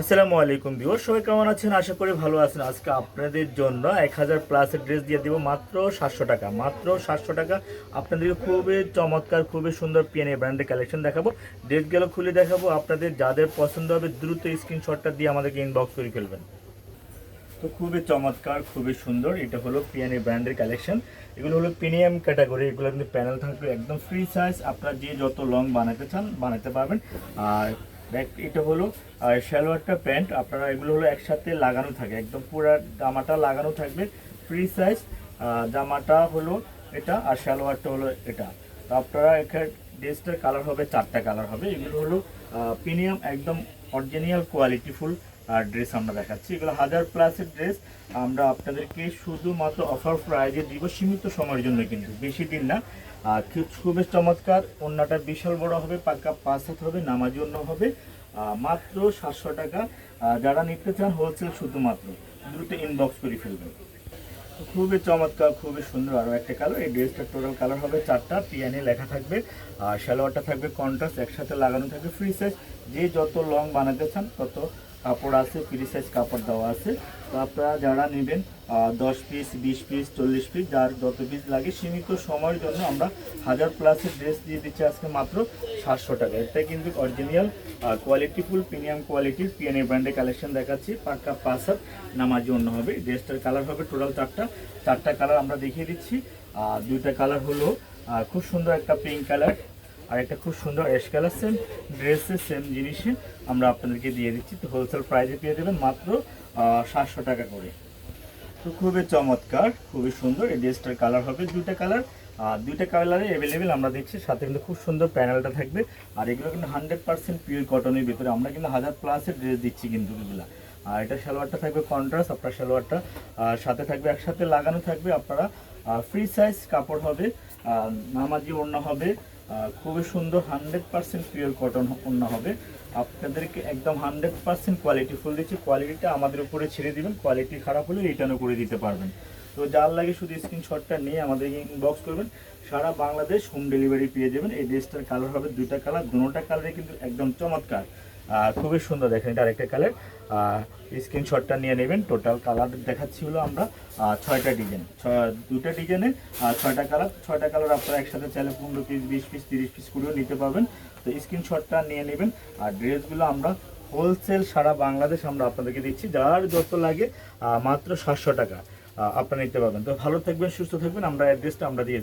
আসসালামু আলাইকুম ভিউয়ার সবাই কেমন আছেন? আশা করি ভালো আছেন। আজকে আপনাদের জন্য এক হাজার প্লাসের ড্রেস দিয়ে দিব মাত্র সাতশো টাকা। মাত্র সাতশো টাকা। আপনাদেরকে খুবই চমৎকার, খুবই সুন্দর পিএনএ ব্র্যান্ডের কালেকশন দেখাবো। ড্রেসগুলো খুলে দেখাবো। আপনাদের যাদের পছন্দ হবে, দ্রুত স্ক্রিনশটটা দিয়ে আমাদেরকে ইনবক্স করে ফেলবেন। তো খুবই চমৎকার, খুবই সুন্দর। এটা হলো পিএনএ ব্র্যান্ডের কালেকশন এগুলো হলো প্রিমিয়াম ক্যাটাগরি এগুলো কিন্তু প্যানেল থাকবে একদম ফ্রি সাইজ আপনারা যে যত লং বানাতে চান, বানাতে পারবেন। আর এটা হলো সালোয়ারটা, প্যান্ট, আপনারা এগুলো হলো একসাথে লাগানো থাকে, একদম পুরো জামাটা লাগানো থাকবে ফ্রি সাইজ জামাটা হলো এটা আর সালোয়ারটা হলো এটা। তো আপনারা এখানে ড্রেসটার কালার হবে, চারটা কালার হবে, এগুলো হলো প্রিমিয়াম একদম অরিজিনাল কোয়ালিটিফুল আর ড্রেস আমরা দেখাচ্ছি। এগুলো হাজার প্লাসের ড্রেস আমরা আপনাদেরকে শুধুমাত্র অফার প্রাইজে দিব, সীমিত সময়ের জন্য কিন্তু, বেশি দিন না। আর খুব খুবই চমৎকার অন্যটা বিশাল বড় হবে পাক্কা পাঁচ হাত হবে, নামাজি অন্য হবে। মাত্র সাতশো টাকা। যারা নিতে চান হোলসেল শুধুমাত্র দ্রুত ইনবক্স করে ফেলবেন। খুবই চমৎকার, খুবই সুন্দর, আরও একটা কালার এই ড্রেসটার টোটাল কালার হবে চারটা, পিয়ানে লেখা থাকবে, আর সালোয়ারটা থাকবে কন্ট্রাস্ট একসাথে লাগানো থাকবে ফ্রি সাইজ যে যত লং বানাতে চান, তত কাপড় আছে ফ্রি সাইজ কাপড় দেওয়া আছে। তো আপনারা যারা নেবেন দশ পিস বিশ পিস চল্লিশ পিস যার যত পিস লাগে, সীমিত সময়ের জন্য আমরা হাজার প্লাসের ড্রেস দিয়ে দিচ্ছি আজকে মাত্র সাতশো টাকা। এটা কিন্তু অরিজিনাল কোয়ালিটিফুল প্রিমিয়াম কোয়ালিটির পিএনএ ব্র্যান্ডের কালেকশন দেখাচ্ছি। পাক্কা পাঁচ হাত নামাজি অন্য হবে। ড্রেসটার কালার হবে টোটাল চারটা। চারটা কালার আমরা দেখিয়ে দিচ্ছি। আর দুইটা কালার হলো খুব সুন্দর একটা পিঙ্ক কালার আর একটা খুব সুন্দর অ্যাশ কালার সেম ড্রেসের সেম জিনিসে আমরা আপনাদেরকে দিয়ে দিচ্ছি। তো হোলসেল প্রাইসে পেয়ে দেবেন মাত্র সাতশো টাকা করে। তো খুবই চমৎকার, খুবই সুন্দর। এই ড্রেসটার কালার হবে দুইটা কালার আর দুইটা কালারে অ্যাভেলেবেল আমরা দিচ্ছি সাথে কিন্তু খুব সুন্দর প্যানেলটা থাকবে। আর এগুলো কিন্তু হান্ড্রেড পার্সেন্ট পিওর কটনের ভিতরে। আমরা কিন্তু হাজার প্লাসের ড্রেস দিচ্ছি কিন্তু এগুলো। আর এটা সালোয়ারটা থাকবে কন্ট্রাস্ট আপনার সালোয়ারটা। সাথে থাকবে, একসাথে লাগানো থাকবে আপনারা। ফ্রি সাইজ কাপড় হবে। নামাজি ওড়না হবে। খুবই সুন্দর হান্ড্রেড পার্সেন্ট পিওর কটন অন্য হবে। আপনাদেরকে একদম হান্ড্রেড পার্সেন্ট কোয়ালিটি ফুল দিচ্ছি। কোয়ালিটিটা আমাদের উপরে ছেড়ে দিবেন। কোয়ালিটি খারাপ হলে রিটার্নও করে দিতে পারবেন। তো যার লাগে শুধু স্ক্রিনশটটা নিয়ে আমাদের ইনবক্স করবেন। সারা বাংলাদেশ হোম ডেলিভারি পেয়ে যাবেন। এই ড্রেসটার কালার হবে দুইটা কালার দুটা কালারে কিন্তু একদম চমৎকার। খুবই সুন্দর দেখেন, এটা আরেকটা কালার স্ক্রিনশটটা নিয়ে নেবেন টোটাল কালার দেখাচ্ছি হলো আমরা ছয়টা ডিজাইন দুটো ডিজাইনে ছয়টা কালার ছয়টা কালার আপনারা একসাথে চাইলে পনেরো পিস বিশ পিস তিরিশ পিস করেও নিতে পারবেন। তো স্ক্রিনশটটা নিয়ে নেবেন, আর ড্রেসগুলো আমরা হোলসেল সারা বাংলাদেশ আমরা আপনাদেরকে দিচ্ছি। যার যত লাগে মাত্র সাতশো টাকা আপনারা নিতে পারবেন। তো ভালো থাকবেন, সুস্থ থাকবেন, আমরা অ্যাড্রেসটা আমরা দিয়ে